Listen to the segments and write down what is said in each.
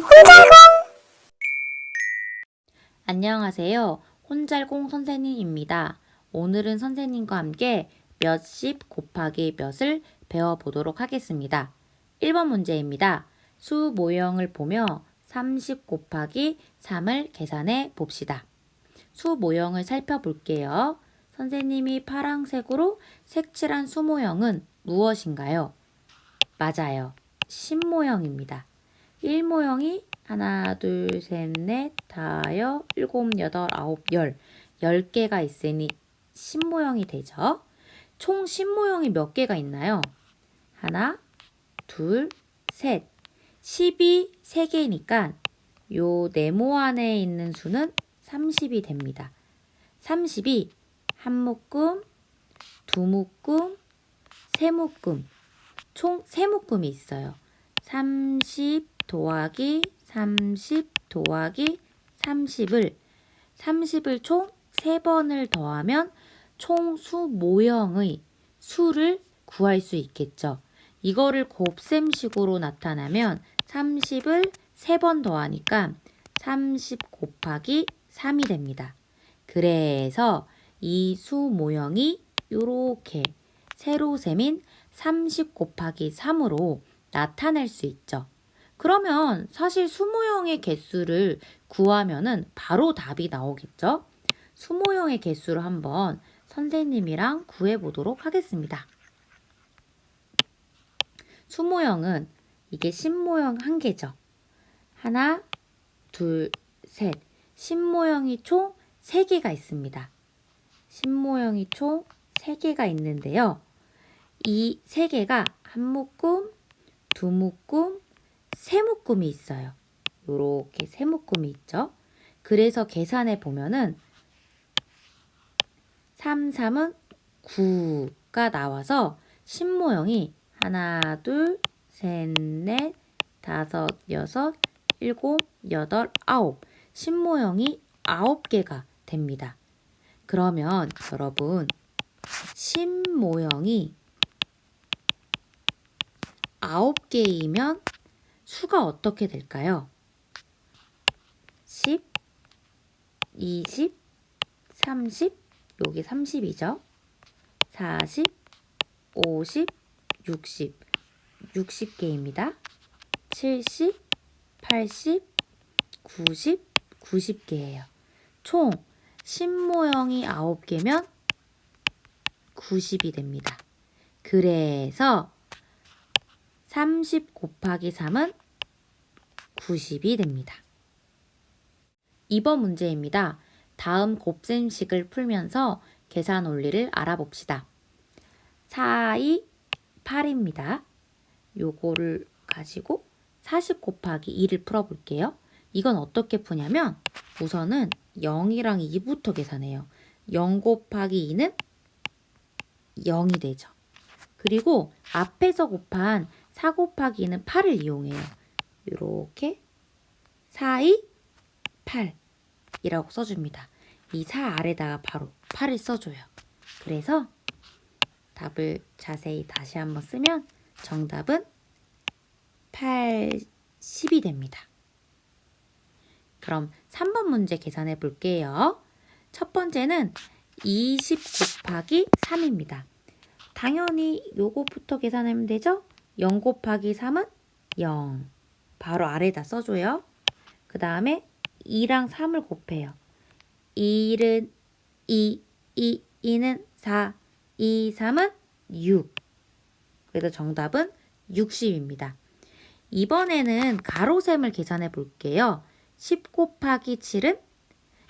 혼잘공 안녕하세요. 혼잘공 선생님입니다. 오늘은 선생님과 함께 몇십 곱하기 몇을 배워보도록 하겠습니다. 1번 문제입니다. 수 모형을 보며 30 곱하기 3을 계산해 봅시다. 수 모형을 살펴볼게요. 선생님이 파랑색으로 색칠한 수 모형은 무엇인가요? 맞아요. 10 모형입니다. 1 모형이 하나, 둘, 셋, 넷, 다여, 일곱, 여덟, 아홉, 열. 열 개가 있으니 10 모형이 되죠. 총 10 모형이 몇 개가 있나요? 하나, 둘, 셋. 10이 3개니까 요 네모 안에 있는 수는 30이 됩니다. 30이 한 묶음, 두 묶음, 세 묶음, 총 세 묶음이 있어요. 30 더하기 30 더하기 30을 30을 총 3번을 더하면 총 수 모형의 수를 구할 수 있겠죠. 이거를 곱셈식으로 나타나면 30을 3번 더하니까 30 곱하기 3이 됩니다. 그래서 이 수 모형이 이렇게 세로셈인 30 곱하기 3으로 나타낼 수 있죠. 그러면 사실 수모형의 개수를 구하면은 바로 답이 나오겠죠? 수모형의 개수를 한번 선생님이랑 구해보도록 하겠습니다. 수모형은 이게 신모형 한 개죠. 하나, 둘, 셋. 신모형이 총 3개가 있습니다. 신모형이 총 3개가 있는데요. 이 3개가 한 묶음, 두 묶음, 세 묶음이 있어요. 요렇게 세 묶음이 있죠. 그래서 계산해 보면은 3, 3은 9가 나와서 신모형이 하나, 둘, 셋, 넷, 다섯, 여섯, 일곱, 여덟, 아홉. 신모형이 아홉 개가 됩니다. 그러면 여러분, 신모형이 아홉 개이면 수가 어떻게 될까요? 10, 20, 30, 여기 30이죠? 40, 50, 60, 60개입니다. 70, 80, 90, 90개예요. 총 신모형이 9개면 90이 됩니다. 그래서 30 곱하기 3은 90이 됩니다. 2번 문제입니다. 다음 곱셈식을 풀면서 계산 원리를 알아봅시다. 4, 2, 8입니다. 요거를 가지고 40 곱하기 2를 풀어볼게요. 이건 어떻게 푸냐면 우선은 0이랑 2부터 계산해요. 0 곱하기 2는 0이 되죠. 그리고 앞에서 곱한 4 곱하기 2는 8을 이용해요. 이렇게 4, 2, 8이라고 써줍니다. 이 4 아래다가 바로 8을 써줘요. 그래서 답을 자세히 다시 한번 쓰면 정답은 80이 됩니다. 그럼 3번 문제 계산해 볼게요. 첫 번째는 20 곱하기 3입니다. 당연히 요거부터 계산하면 되죠? 0 곱하기 3은 0. 바로 아래다 써줘요. 그 다음에 2랑 3을 곱해요. 1은 2, 2, 2는 4, 2, 3은 6. 그래서 정답은 60입니다. 이번에는 가로셈을 계산해 볼게요. 10 곱하기 7은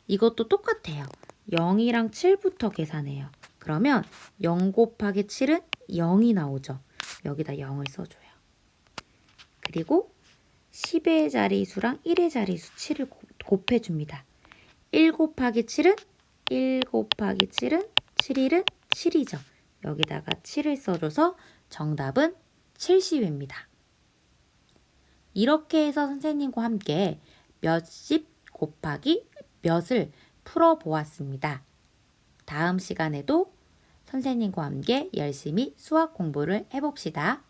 이것도 똑같아요. 0이랑 7부터 계산해요. 그러면 0 곱하기 7은 0이 나오죠. 여기다 0을 써줘요. 그리고 10의 자리수랑 1의 자리수 7을 곱해줍니다. 1 곱하기 7은 1 곱하기 7은 7, 1은 7이죠. 여기다가 7을 써줘서 정답은 70입니다. 이렇게 해서 선생님과 함께 몇십 곱하기 몇을 풀어보았습니다. 다음 시간에도 선생님과 함께 열심히 수학 공부를 해봅시다.